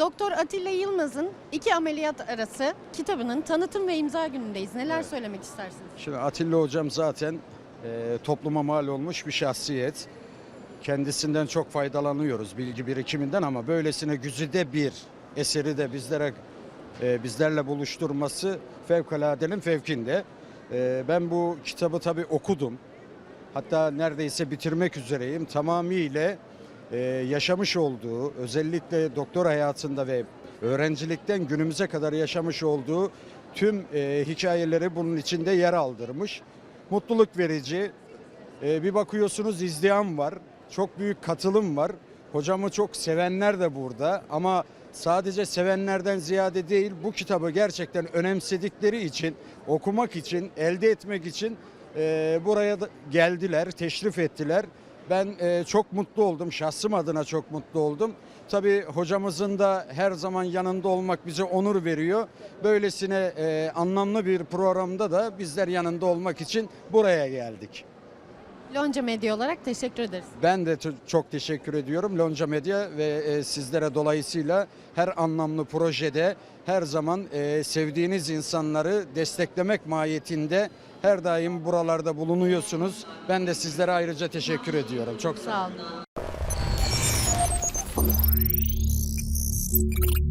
Doktor Atilla Yılmaz'ın iki ameliyat arası kitabının tanıtım ve imza günündeyiz. Neler Evet. söylemek istersiniz? Şimdi Atilla hocam zaten e, topluma mal olmuş bir şahsiyet. Kendisinden çok faydalanıyoruz bilgi birikiminden ama böylesine güzide bir eseri de bizlere e, bizlerle buluşturması fevkaladenin fevkinde. E, ben bu kitabı tabii okudum. Hatta neredeyse bitirmek üzereyim. Tamamıyla e, yaşamış olduğu özellikle doktor hayatında ve öğrencilikten günümüze kadar yaşamış olduğu tüm e, hikayeleri bunun içinde yer aldırmış. Mutluluk verici. E, bir bakıyorsunuz izdiham var. Çok büyük katılım var. Hocamı çok sevenler de burada ama sadece sevenlerden ziyade değil bu kitabı gerçekten önemsedikleri için, okumak için, elde etmek için e, buraya geldiler, teşrif ettiler. Ben e, çok mutlu oldum, şahsım adına çok mutlu oldum. Tabii hocamızın da her zaman yanında olmak bize onur veriyor. Böylesine e, anlamlı bir programda da bizler yanında olmak için buraya geldik. Lonca Medya olarak teşekkür ederiz. Ben de çok teşekkür ediyorum Lonca Medya ve e, sizlere dolayısıyla her anlamlı projede her zaman e, sevdiğiniz insanları desteklemek mahiyetinde her daim buralarda bulunuyorsunuz. Ben de sizlere ayrıca teşekkür ediyorum. Çok sağ olun. Sağ olun.